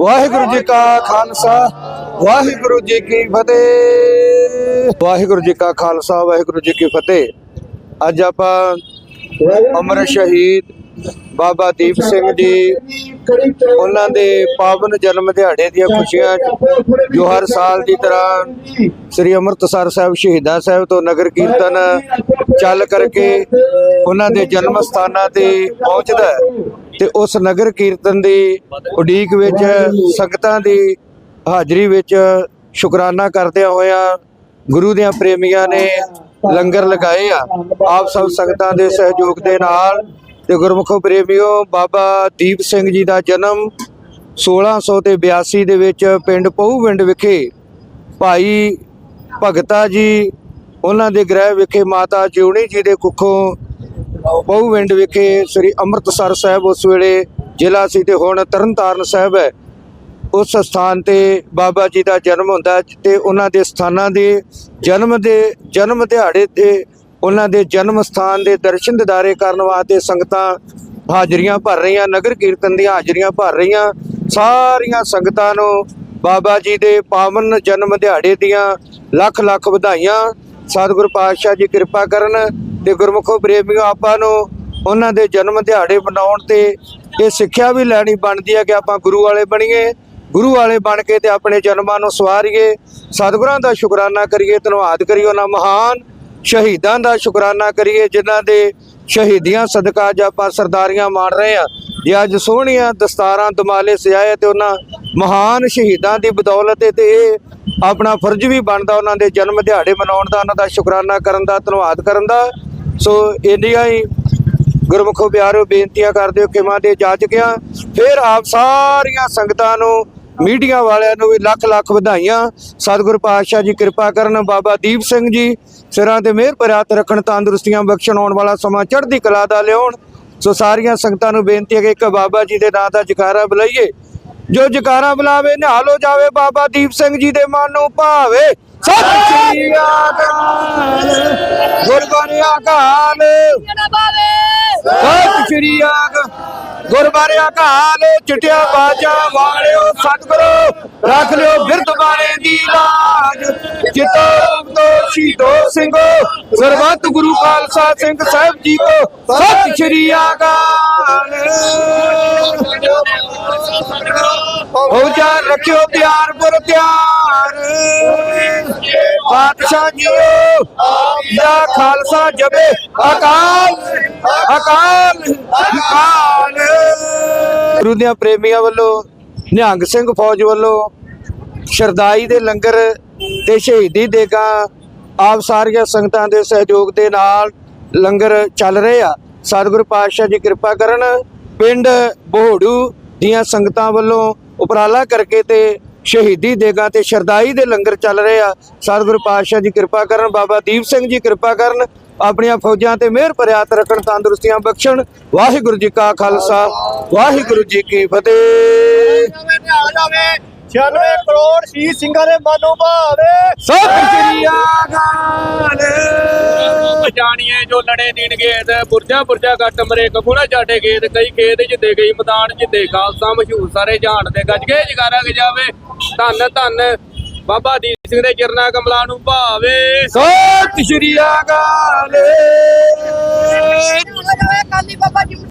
ਵਾਹਿਗੁਰੂ ਜੀ ਕਾ ਖਾਲਸਾ, ਵਾਹਿਗੁਰੂ ਜੀ ਕੀ ਫਤਿਹ। ਵਾਹਿਗੁਰੂ ਜੀ ਕਾ ਖਾਲਸਾ, ਵਾਹਿਗੁਰੂ ਜੀ ਕੀ ਫਤਿਹ। ਅੱਜ ਆਪਾਂ ਅਮਰ ਸ਼ਹੀਦ ਬਾਬਾ ਦੀਪ ਸਿੰਘ ਜੀ, ਉਹਨਾਂ ਦੇ ਪਾਵਨ ਜਨਮ ਦਿਹਾੜੇ ਦੀਆਂ ਖੁਸ਼ੀਆਂ ਜੋ ਹਰ ਸਾਲ ਦੀ ਤਰ੍ਹਾਂ ਸ੍ਰੀ ਅੰਮ੍ਰਿਤਸਰ ਸਾਹਿਬ ਸ਼ਹੀਦਾਂ ਸਾਹਿਬ ਤੋਂ ਨਗਰ ਕੀਰਤਨ ਚੱਲ ਕਰਕੇ ਉਹਨਾਂ ਦੇ ਜਨਮ ਸਥਾਨਾਂ ਤੇ ਪਹੁੰਚਦਾ ਤੇ ਉਸ ਨਗਰ ਕੀਰਤਨ ਦੀ ਉਡੀਕ ਵਿੱਚ ਸੰਗਤਾਂ ਦੀ ਹਾਜ਼ਰੀ ਵਿੱਚ ਸ਼ੁਕਰਾਨਾ ਕਰਦਿਆਂ ਹੋਇਆਂ ਗੁਰੂ ਦੀਆਂ ਪ੍ਰੇਮੀਆਂ ਨੇ ਲੰਗਰ ਲਗਾਏ ਆ। ਆਪ ਸਭ ਸੰਗਤਾਂ ਦੇ ਸਹਿਯੋਗ ਦੇ ਨਾਲ ਤੇ ਗੁਰਮੁਖੋ ਪ੍ਰੇਮੀਓ, ਬਾਬਾ ਦੀਪ ਸਿੰਘ ਜੀ ਦਾ ਜਨਮ 1600 ਤੇ 82 ਦੇ ਵਿੱਚ ਪਿੰਡ ਪਹੂਵਿੰਡ ਵਿਖੇ ਭਾਈ ਭਗਤਾ ਜੀ, ਉਹਨਾਂ ਦੇ ਗ੍ਰਹਿ ਵਿਖੇ ਮਾਤਾ ਜਿਉਣੀ ਜੀ ਦੇ ਕੁੱਖੋਂ ਪਹੂਵਿੰਡ ਵਿਖੇ ਸ੍ਰੀ ਅੰਮ੍ਰਿਤਸਰ ਸਾਹਿਬ ਉਸ ਵੇਲੇ ਜ਼ਿਲ੍ਹਾ ਸੀ ਤੇ ਹੁਣ ਤਰਨਤਾਰਨ ਸਾਹਿਬ ਹੈ। ਉਸ ਸਥਾਨ ਤੇ ਬਾਬਾ ਜੀ ਦਾ ਜਨਮ ਹੁੰਦਾ ਹੈ ਤੇ ਉਹਨਾਂ ਦੇ ਸਥਾਨਾਂ ਦੇ ਜਨਮ ਦੇ ਜਨਮ ਦਿਹਾੜੇ ਤੇ ਉਹਨਾਂ ਦੇ ਜਨਮ ਸਥਾਨ ਦੇ ਦਰਸ਼ਨ ਦਿਦਾਰੇ ਕਰਨ ਵਾਸਤੇ ਸੰਗਤਾਂ ਹਾਜ਼ਰੀਆਂ ਭਰ ਰਹੀਆਂ, ਨਗਰ ਕੀਰਤਨ ਦੀਆਂ ਹਾਜ਼ਰੀਆਂ ਭਰ ਰਹੀਆਂ। ਸਾਰੀਆਂ ਸੰਗਤਾਂ ਨੂੰ ਬਾਬਾ ਜੀ ਦੇ ਪਾਵਨ ਜਨਮ ਦਿਹਾੜੇ ਦੀਆਂ ਲੱਖ ਲੱਖ ਵਧਾਈਆਂ। ਸਤਿਗੁਰ ਪਾਤਸ਼ਾਹ ਜੀ ਕਿਰਪਾ ਕਰਨ। ਤੇ ਗੁਰਮੁਖੋ ਪ੍ਰੇਮੀਆਂ ਆਪਾਂ ਨੂੰ ਉਹਨਾਂ ਦੇ ਜਨਮ ਦਿਹਾੜੇ ਮਨਾਉਣ ਤੇ ਇਹ ਸਿੱਖਿਆ ਵੀ ਲੈਣੀ ਬਣਦੀ ਹੈ ਕਿ ਆਪਾਂ ਗੁਰੂ ਵਾਲੇ ਬਣੀਏ, ਗੁਰੂ ਵਾਲੇ ਬਣ ਕੇ ਤੇ ਆਪਣੇ ਜਨਮਾਂ ਨੂੰ ਸਵਾਰੀਏ। ਸਤਿਗੁਰਾਂ ਦਾ ਸ਼ੁਕਰਾਨਾ ਕਰੀਏ, ਧੰਨਵਾਦ ਕਰੀਏ ਉਹਨਾਂ ਮਹਾਨ ਸ਼ਹੀਦਾਂ ਦਾ ਸ਼ੁਕਰਾਨਾ ਕਰੀਏ, ਜਿਨ੍ਹਾਂ ਦੇ ਸ਼ਹੀਦੀਆਂ ਸਦਕਾ ਅੱਜ ਆਪਾਂ ਸਰਦਾਰੀਆਂ ਮਾਣ ਰਹੇ ਆ ਜੇ ਅੱਜ ਸੋਹਣੀਆਂ ਦਸਤਾਰਾਂ ਦਮਾਲੇ ਸਜਾਏ ਤੇ ਉਹਨਾਂ ਮਹਾਨ ਸ਼ਹੀਦਾਂ ਦੀ ਬਦੌਲਤ ਤੇ ਇਹ ਆਪਣਾ ਫਰਜ਼ ਵੀ ਬਣਦਾ ਉਹਨਾਂ ਦੇ ਜਨਮ ਦਿਹਾੜੇ ਮਨਾਉਣ ਦਾ, ਉਹਨਾਂ ਦਾ ਸ਼ੁਕਰਾਨਾ ਕਰਨ ਦਾ, ਧੰਨਵਾਦ ਕਰਨ ਦਾ। ਸੋ ਇੰਨੀਆਂ ਹੀ ਗੁਰਮੁਖੋ ਪਿਆਰਿਓ ਬੇਨਤੀਆਂ ਕਰਦੇ ਹੋ ਕਿਮਾਂ ਦੇ ਜਾਚਕਿਆਂ ਫਿਰ ਆਪ ਸਾਰੀਆਂ ਸੰਗਤਾਂ ਨੂੰ, ਮੀਡੀਆ ਵਾਲਿਆਂ ਨੂੰ ਵੀ ਲੱਖ ਲੱਖ ਵਧਾਈਆਂ। ਸਤਿਗੁਰ ਪਾਤਸ਼ਾਹ ਜੀ ਕਿਰਪਾ ਕਰਨ, ਬਾਬਾ ਦੀਪ ਸਿੰਘ ਜੀ ਸਿਰਾਂ ਤੇ ਮਿਹਰ ਭਰਿਆਤ ਰੱਖਣ, ਤੰਦਰੁਸਤੀਆਂ ਬਖਸ਼ਣ ਆਉਣ ਵਾਲਾ ਸਮਾਂ ਚੜ੍ਹਦੀ ਕਲਾ ਦਾ ਲਿਆਉਣ। ਸੋ ਸਾਰੀਆਂ ਸੰਗਤਾਂ ਨੂੰ ਬੇਨਤੀ ਹੈ ਕਿ ਇੱਕ ਬਾਬਾ ਜੀ ਦੇ ਨਾਂ ਦਾ ਜਕਾਰਾ ਬੁਲਾਈਏ। ਜੋ ਜਕਾਰਾ ਬੁਲਾਵੇ, ਨਿਹਾਲੋ ਜਾਵੇ ਬਾਬਾ ਦੀਪ ਸਿੰਘ ਜੀ ਦੇ ਮਨ ਨੂੰ ਭਾਵੇ। ਸਤਿ ਸ੍ਰੀ ਅਕਾਲ। ਗੁਰਬਾਣੀ ਅਕਾਲ ਜਣਾ ਬਾਵੇ ਸਤਿ ਸ਼੍ਰੀ ਅਕਾਲ। ਗੁਰਬਾਰੇ ਅਕਾਲ ਚਟਿਆ ਬਾਜਾ ਵਾਲਿਓ ਸਤਿਗੁਰੂ ਰੱਖ ਲਿਓ ਬਿਰਧ ਬਾਣੇ ਦੀ ਲਾਜ ਜਿਤੋ ਤੋ ਸ਼ੀਦੋ ਸਿੰਘੋ ਸਰਬੱਤ ਗੁਰੂ ਖਾਲਸਾ ਸਿੰਘ ਸਾਹਿਬ ਜੀ ਕੋ ਸਤਿ ਸ਼੍ਰੀ ਅਕਾਲ। ਹੋ ਜਾ ਰੱਖਿਓ ਪਿਆਰ ਪੁਰ ਪਿਆਰ ਪਾਤਸ਼ਾਹ ਜੀਓ ਦਾ ਖਾਲਸਾ ਜਪੇ। ਅਕਾਲ ਅਕਾਲ ਅਕਾਲ। ਗੁਰੂ ਦੀਆਂ ਪ੍ਰੇਮੀਆਂ ਵੱਲੋਂ, ਨਿਹੰਗ ਸਿੰਘ ਫੌਜ ਵੱਲੋਂ ਸ਼ਰਦਾਈ ਦੇ ਲੰਗਰ ਤੇ ਸ਼ਹੀਦੀ ਦੇਗਾ ਆਪ ਸਾਰੀਆਂ ਸੰਗਤਾਂ ਦੇ ਸਹਿਯੋਗ ਦੇ ਨਾਲ ਲੰਗਰ ਚੱਲ ਰਹੇ ਆ। ਸਤਿਗੁਰੂ ਪਾਤਸ਼ਾਹ ਜੀ ਕਿਰਪਾ ਕਰਨ, ਪਿੰਡ ਬੋਹੜੂ ਦੀਆਂ ਸੰਗਤਾਂ ਵੱਲੋਂ ਉਪਰਾਲਾ ਕਰਕੇ ਤੇ ਸ਼ਹੀਦੀ ਦੇਗਾ ਤੇ ਸ਼ਰਦਾਈ ਦੇ ਲੰਗਰ ਚੱਲ ਰਹੇ ਆ। ਸਤਿਗੁਰ ਪਾਤਸ਼ਾਹ ਜੀ ਕਿਰਪਾ ਕਰਨ, ਬਾਬਾ ਦੀਪ ਸਿੰਘ ਜੀ ਕਿਰਪਾ ਕਰਨ, ਆਪਣੀਆਂ ਫੌਜਾਂ ਤੇ ਮਿਹਰ ਭਰਿਆਤ ਰੱਖਣ, ਤੰਦਰੁਸਤੀਆਂ ਬਖਸ਼ਣ। ਵਾਹਿਗੁਰੂ ਜੀ ਕਾ ਖਾਲਸਾ, ਵਾਹਿਗੁਰੂ ਜੀ ਕੀ ਫਤਿਹ। 96 ਕਰੋੜ ਸ਼ਹੀਦ ਸਿੰਘਾਂ ਦੇ ਮਨੋਂ ਭਾਵੇ ਸਤਿ ਸ੍ਰੀ ਅਕਾਲ। ਜਾਣੀਏ ਜੋ ਲੜੇ ਦੀਨ ਗੇਤ ਬੁਰਜਾ ਬੁਰਜਾ ਕੱਟ ਮਰੇ ਕਖੂਣਾ ਚਾਟੇ ਗੇਤ ਕਈ ਖੇਤ ਜਿੱਦੇ ਗਈ ਮੈਦਾਨ ਜਿੱਦੇ ਖਾਲਸਾ ਮਸ਼ਹੂਰ ਸਾਰੇ ਜਾਣਦੇ ਗੱਜ ਕੇ ਜਗਾਰਾ ਗਜਾਵੇ ਧੰਨ ਧੰਨ ਬਾਬਾ ਦੀਪ ਸਿੰਘ ਦੇ ਚਰਨਾ ਕਮਲਾਂ ਨੂੰ ਭਾਵੇ। ਸਤਿ ਸ਼੍ਰੀ ਅਕਾਲ। ਕਾਲੀ ਬਾਬਾ ਜੀ।